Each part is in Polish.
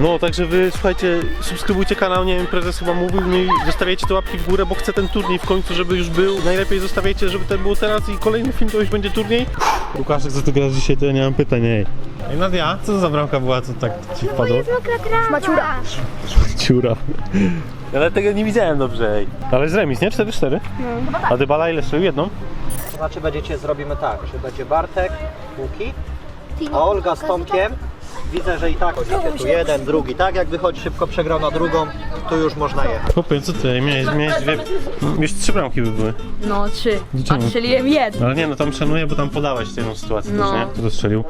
No, także wy, słuchajcie, subskrybujcie kanał, nie wiem, prezes chyba mówił, no i zostawiajcie te łapki w górę, bo chcę ten turniej w końcu, żeby już był. Najlepiej zostawiajcie, żeby ten był teraz i kolejny film to już będzie turniej. Łukaszek, co ty grasz dzisiaj, to ja nie mam pytań, ej. Ej, Nadia, co to za bramka była, co tak ci wpadło? Maciura. Ciura. Ja nawet tego nie widziałem dobrze, ej. Ale jest remis, nie? 4-4? No. A Dybala ile strzelił? Jedną? To znaczy będziecie, zrobimy tak, że będzie Bartek, Łuki, a Olga z Tomkiem. Widzę, że i tak chodzicie tu jeden, drugi, tak? Jak wychodzi szybko przegrał na drugą, tu już można jechać. Chłopie, co ty? Miałeś, miałeś dwie... Już trzy bramki by były. No, trzy. A strzeliłem jedno. Ale nie, no tam szanuję, bo tam podałeś tę jedną sytuację No. też, nie? Kto to strzelił?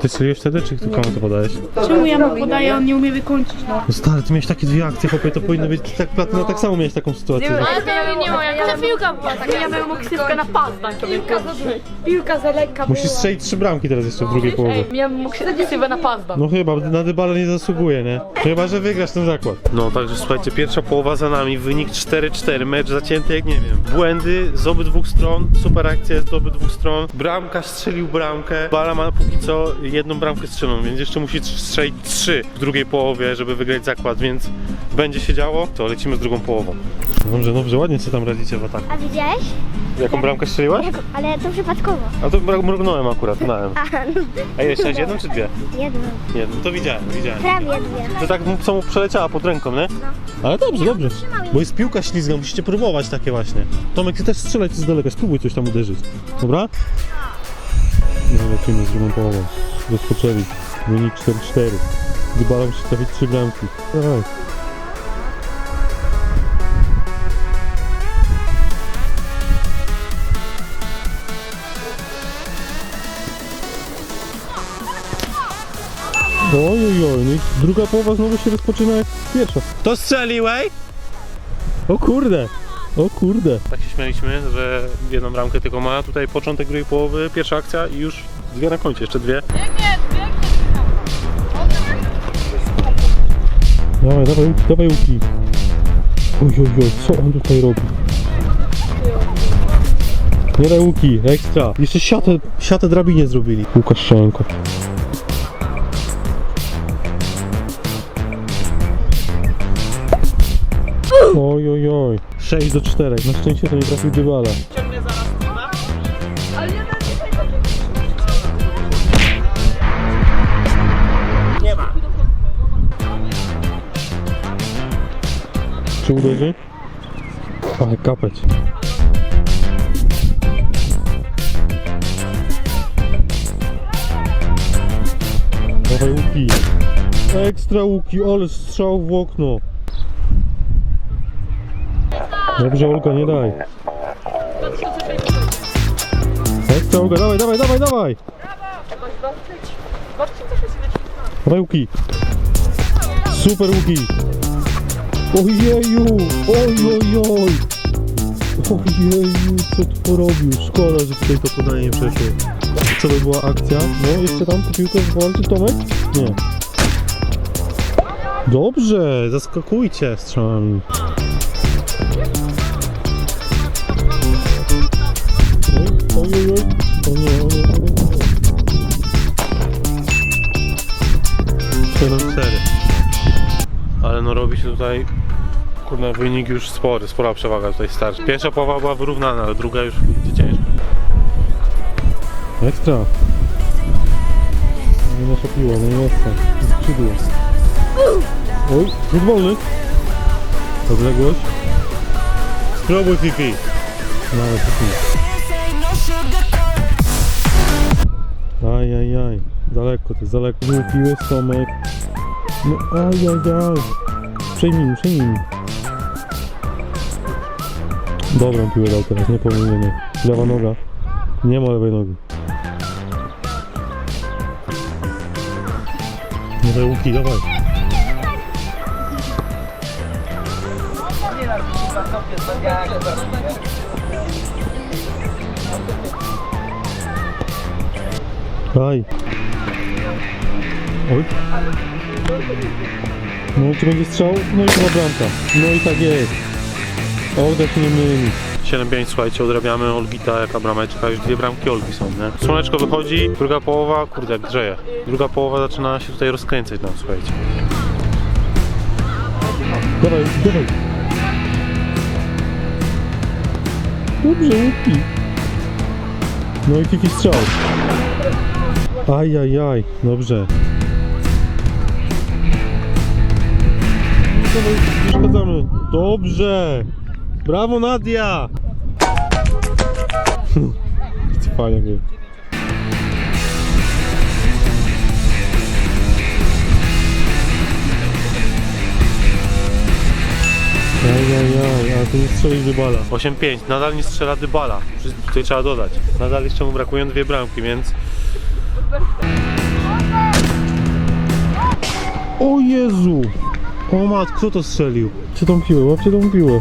Ty strzeliłeś wtedy, czy kto- komu to podałeś? Czemu ja mu podaję, on nie umie wykończyć, no. No stary, ty miałeś takie dwie akcje, chłopie, to powinno być tak platyna, tak samo miałeś taką sytuację. że- Ale to ja nie moja, ale piłka była taka. Ja mógł ksywkę na pas dać. Piłka za, piłka za lekka Musisz strzelić trzy bramki teraz jeszcze w drugiej połowie. Ej, mógł ksywkę na pas. No chyba, na dybale nie zasługuje, nie? Chyba, że wygrasz ten zakład. No, także słuchajcie, pierwsza połowa za nami, wynik 4-4, mecz zacięty jak nie wiem. Błędy z obydwu stron, super akcja jest z obydwu stron. Bramka strzelił bramkę, Bala ma póki co jedną bramkę strzeloną, więc jeszcze musi strzelić trzy w drugiej połowie, żeby wygrać zakład, więc będzie się działo. To lecimy z drugą połową. Dobrze, dobrze, ładnie co tam radzicie w ataku. A widziałeś? Jaką bramkę strzeliłaś? Jak, ale to przypadkowo. A to mrug- mrugnąłem akurat, znałem. No, A ile chciałeś, jedną czy dwie? jedno. Nie, no to widziałem, widziałem. Prawie dwie. To tak co mu przeleciała pod ręką, nie? Ale dobrze, dobrze. Bo jest piłka ślizga, musicie próbować takie właśnie. Tomek, ty też strzelać z daleka, spróbuj coś tam uderzyć. Dobra? No lecimy z drugą połową. Rozpoczęli. Wynik 4-4. Dybala musi trafić trzy bramki. Dawaj. Oj, oj, oj, no i druga połowa znowu się rozpoczyna jak pierwsza. To strzeliłeś? O kurde, o kurde. Tak się śmialiśmy, że jedną bramkę tylko ma. Tutaj początek drugiej połowy, pierwsza akcja i już dwie na koncie, jeszcze dwie. Dawaj, dawaj, Łuki, dawaj Łuki. Oj, oj, oj, co on tutaj robi? Nie daj Łuki, ekstra. Jeszcze siatę, siatę drabinie zrobili. Łukaszenko. 6 do 4. Na szczęście to nie trafił Dybala. Czy uderzy? Ale kapeć. Dawaj łuki. Ekstra łuki, ale strzał w okno. Dobrze, Olga, nie daj. Ekstra, Olga, dawaj, dawaj, dawaj, dawaj! Dawaj, Łuki. Super, Łuki. Ojeju, oj, oj, oj. Ojeju, co tu porobił? Szkoda, że tutaj to podanie nie przeszło. Co to była akcja? No, jeszcze tam piłkę walczy Tomek? Nie. Dobrze, zaskakujcie strzałami. Oj, oj, oj. O nie, o nie, o nie, o nie. 7-4. Ale no robi się tutaj kurde wynik już spory, spora przewaga tutaj starczy. Pierwsza połowa była wyrównana, ale druga już ciężko. Ekstra. Nie nasza piła, no nie tam. Skrzydło. Oj, rzut wolny. Odległość. Spróbuj Fifi. Nawet Fifi. Aj, aj, aj. Daleko to jest, daleko. Nie piłeś Tomek. No aj, aj, aj. Przejmij mi, przejmij mi. Dobrą piłę dał teraz, nie pomylienie. Lewa noga. Nie ma lewej nogi. Nie daj łuki, dawaj. Aj. Oj. No czy będzie strzał? No i chyba bramka. No i tak jest. Się nie myli. 7-5, słuchajcie, odrabiamy Olgita, jaka brameczka, już dwie bramki Olgi są, nie? Słoneczko wychodzi, druga połowa, kurde jak grzeje. Druga połowa zaczyna się tutaj rozkręcać nam, słuchajcie. Dawaj, dawaj. Dobrze, łuki. No i Fifi strzał. Ajajaj, dobrze. Przeszkadzamy. Dobrze. Brawo Nadia. Fajnie Ajajaj, a tu nie strzelił Dybala. 8-5, nadal nie strzela Dybala. Tutaj trzeba dodać. Nadal jeszcze mu brakują dwie bramki, więc... O Jezu! O mat, kto to strzelił? Czy tą piłę? Łapcie tą piłę.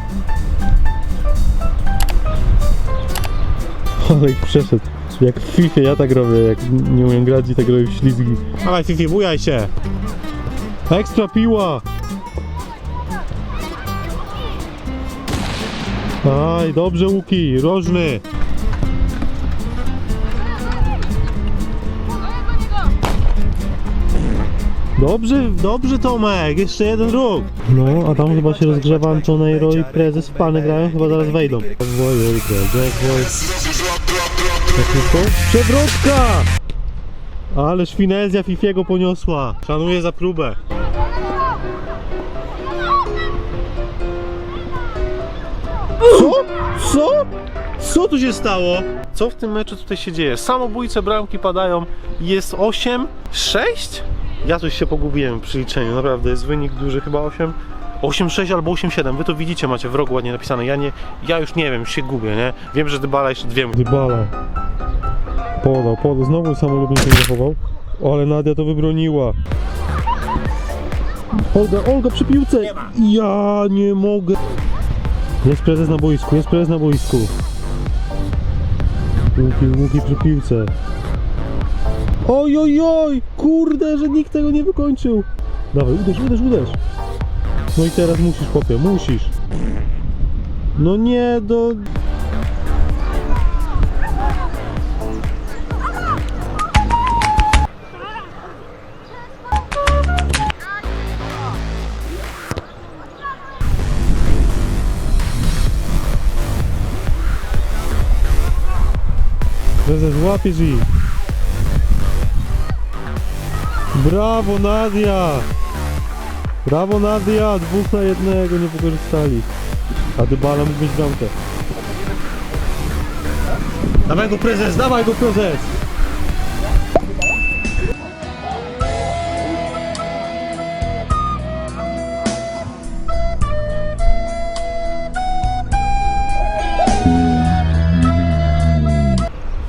Ale przeszedł. Jak w FIFA ja tak robię, jak nie umiem grać i tak robię w ślizgi. Dawaj FIFA, bujaj się! Ekstra piła! Aj, dobrze Łuki, rożny. Dobrze, dobrze Tomek, jeszcze jeden ruch. No, a tam chyba się rozgrzewa Antonejro i prezes w pany grają, chyba zaraz wejdą. Wojolka, Jack Woj. Przewrotka! Ależ finezja Fifiego poniosła. Szanuję za próbę. Co? Co? Co tu się stało? Co w tym meczu tutaj się dzieje? Samobójcze bramki padają. Jest 8, 6? Ja coś się pogubiłem przy liczeniu. Naprawdę jest wynik duży, chyba 8. 8-6 albo 8-7. Wy to widzicie, macie w rogu ładnie napisane. Ja nie, ja już nie wiem, się gubię, nie? Wiem, że Dybala jeszcze dwie. Dybala. Podał, podał. Znowu samolubnie się zachował. O, ale Nadia to wybroniła. Olga, Olga przy piłce! Ja nie mogę. Jest prezes na boisku, jest prezes na boisku. Łuki, łuki przy piłce. Oj, oj, oj! Kurde, że nikt tego nie wykończył. Dawaj, uderz, uderz, uderz. No i teraz musisz, chłopie, musisz. No nie, do... Prezes, łapiesz ich. Brawo Nadia! Brawo Nadia! Dwóch na jednego nie wykorzystali. A Dybala mógł mieć bramkę. Dawaj go prezes, dawaj go prezes!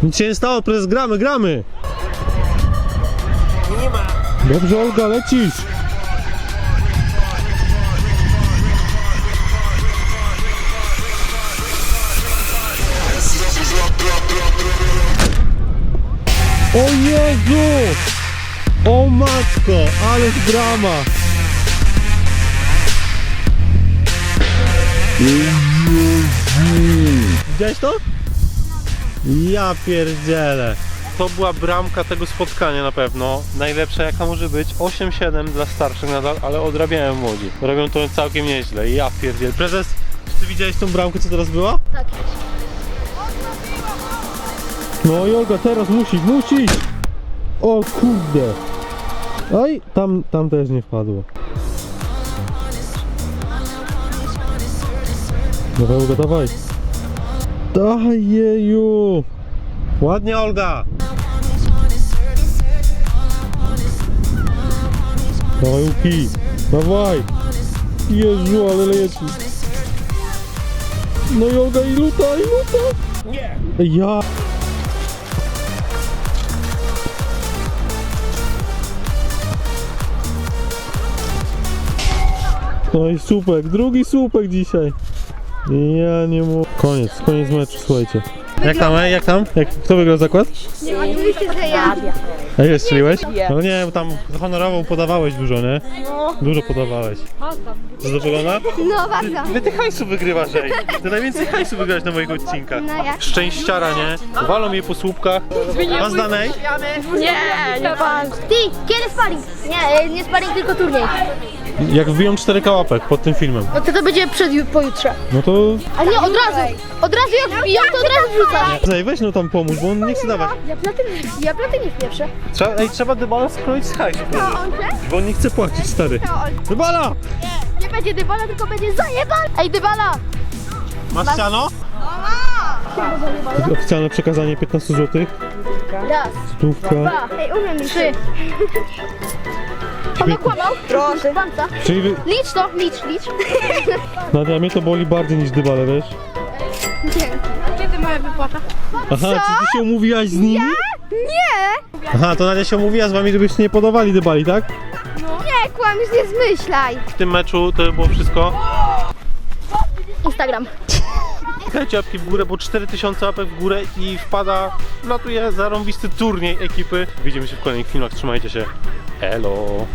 Nic się nie stało, prezes, gramy, gramy! Dobrze Olga, lecisz! O Jezu! O matko, ale drama! Widziałeś to? Ja pierdzielę. To była bramka tego spotkania na pewno. Najlepsza jaka może być. 8-7 dla starszych nadal, ale odrabiają młodzi. Robią to całkiem nieźle. Ja pierdzielę. Prezes, czy ty widziałeś tą bramkę, co teraz była? Tak. No Joga, teraz musisz, musisz! O kurde! Oj, tam, tam też nie wpadło. Dawaj Olga, dawaj! Daj jeju! Ładnie Olga! Dawaj Łuki! Dawaj! Jezu, ale leci! No i Olga i luta, i luta! Nie! Ja! No i słupek, drugi słupek dzisiaj. Ja nie mogę. Koniec, koniec meczu, słuchajcie. Jak tam, ej, jak tam? Jak, kto wygrał zakład? Oczywiście, że ja. A ile strzeliłeś? No nie, bo tam honorowo podawałeś dużo, nie? Dużo podawałeś. Zadowolona? No bardzo. Wy ty hajsu wygrywasz, ej. Ty najwięcej hajsu wygrałeś na moich odcinkach. No? Szczęściara, nie? Walą jej po słupkach. Pan Zdanej? Nie, nie pan. Ty, kiedy sparring? Nie, e, nie sparring, tylko turniej. Jak wbiją 4K łapek pod tym filmem, No to to będzie przed, pojutrze. no to... A nie, od razu. Od razu jak wbiją, to od razu wrzucasz. Zaj, weź no tam pomóż, bo on nie chce dawać. Ja platyny, ja platyny pierwsze. Trzeba, ej, trzeba dybala skroić z hajsu, bo on nie chce płacić, stary. Dybala! Nie będzie dybala, tylko będzie zajebal. Ej, dybala! Masz siano? Oficjalne przekazanie 15 zł. Raz, Stówka. dwa, ej, umiem trzy. On okłamał? Proszę. Czyli wy... Licz to, licz, licz. Nadia, mnie to boli bardziej niż dybale, wiesz? Kiedy moja wypłata? Aha, czy ty się umówiłaś z nimi? Nie! Aha, to Nadia się umówiła z wami, żebyście nie podawali dybali, tak? Nie, kłamiesz, nie zmyślaj. W tym meczu to było wszystko. Instagram. Dajcie łapki w górę, bo 4000 łapek w górę i wpada, latuje zarąbisty turniej ekipy. Widzimy się w kolejnych filmach, trzymajcie się. Elo!